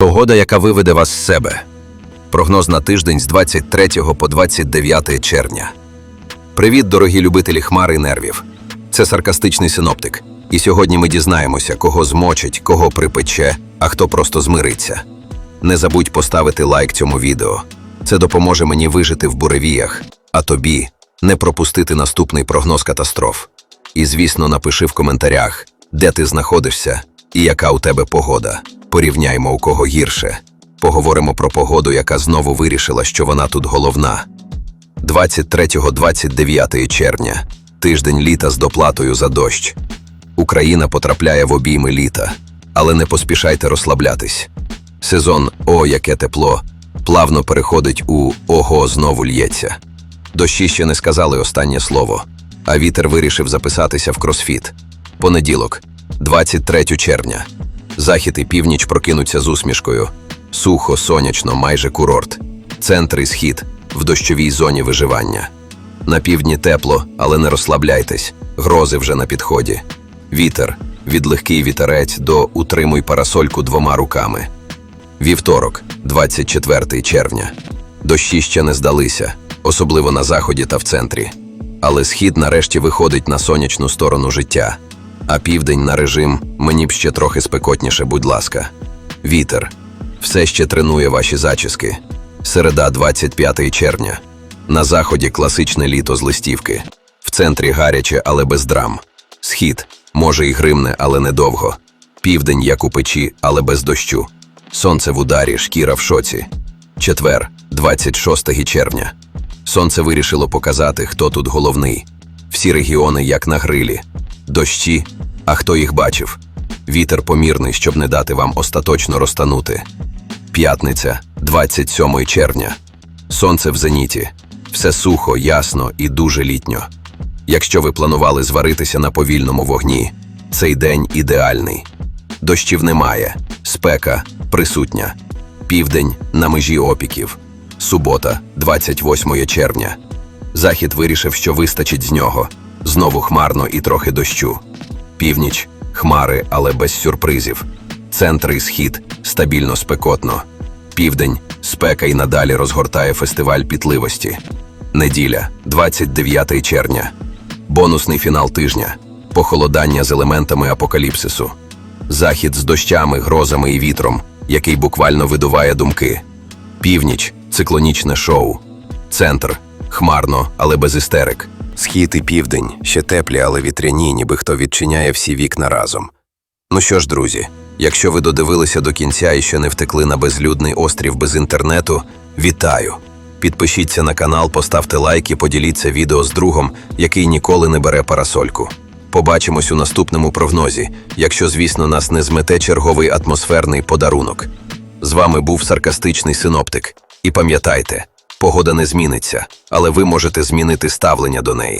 Погода, яка виведе вас з себе. Прогноз на тиждень з 23 по 29 червня. Привіт, дорогі любителі хмар і нервів. Це саркастичний синоптик. І сьогодні ми дізнаємося, кого змочить, кого припече, а хто просто змириться. Не забудь поставити лайк цьому відео. Це допоможе мені вижити в буревіях, а тобі не пропустити наступний прогноз катастроф. І, звісно, напиши в коментарях, де ти знаходишся і яка у тебе погода. Порівняймо, у кого гірше. Поговоримо про погоду, яка знову вирішила, що вона тут головна. 23-29 червня. Тиждень літа з доплатою за дощ. Україна потрапляє в обійми літа, але не поспішайте розслаблятись. Сезон О, яке тепло, плавно переходить у Ого, знову л'ється. Дощі ще не сказали останнє слово, а вітер вирішив записатися в кросфіт. Понеділок, 23 червня. Захід і північ прокинуться з усмішкою. Сухо, сонячно, майже курорт. Центр і схід в дощовій зоні виживання. На півдні тепло, але не розслабляйтесь. Грози вже на підході. Вітер від легкий вітерець до утримуй парасольку двома руками. Вівторок, 24 червня. Дощі ще не здалися, особливо на заході та в центрі. Але схід нарешті виходить на сонячну сторону життя. А південь на режим мені б ще трохи спекотніше, будь ласка. Вітер. Все ще тренує ваші зачіски. Середа, 25 червня. На заході класичне літо з листівки. В центрі гаряче, але без драм. Схід може і гримне, але недовго. Південь, як у печі, але без дощу. Сонце в ударі, шкіра в шоці. Четвер, 26 червня. Сонце вирішило показати, хто тут головний. Всі регіони, як на грилі. Дощі, а хто їх бачив? Вітер помірний, щоб не дати вам остаточно розтанути. П'ятниця, 27 червня. Сонце в зеніті. Все сухо, ясно і дуже літньо. Якщо ви планували зваритися на повільному вогні, цей день ідеальний. Дощів немає, спека присутня. Південь на межі опіків. Субота, 28 червня. Захід вирішив, що вистачить з нього. Знову хмарно і трохи дощу. Північ хмари, але без сюрпризів. Центр і схід стабільно спекотно. Південь спека і надалі розгортає фестиваль пітливості. Неділя, 29 червня. Бонусний фінал тижня. Похолодання з елементами апокаліпсису. Захід з дощами, грозами і вітром, який буквально видуває думки. Північ циклонічне шоу. Центр хмарно, але без істерик. Схід і південь ще теплі, але вітряні, ніби хто відчиняє всі вікна разом. Ну що ж, друзі, якщо ви додивилися до кінця і ще не втекли на безлюдний острів без інтернету, вітаю! Підпишіться на канал, поставте лайк і поділіться відео з другом, який ніколи не бере парасольку. Побачимось у наступному прогнозі, якщо, звісно, нас не змете черговий атмосферний подарунок. З вами був саркастичний синоптик. І пам'ятайте, погода не зміниться, але ви можете змінити ставлення до неї.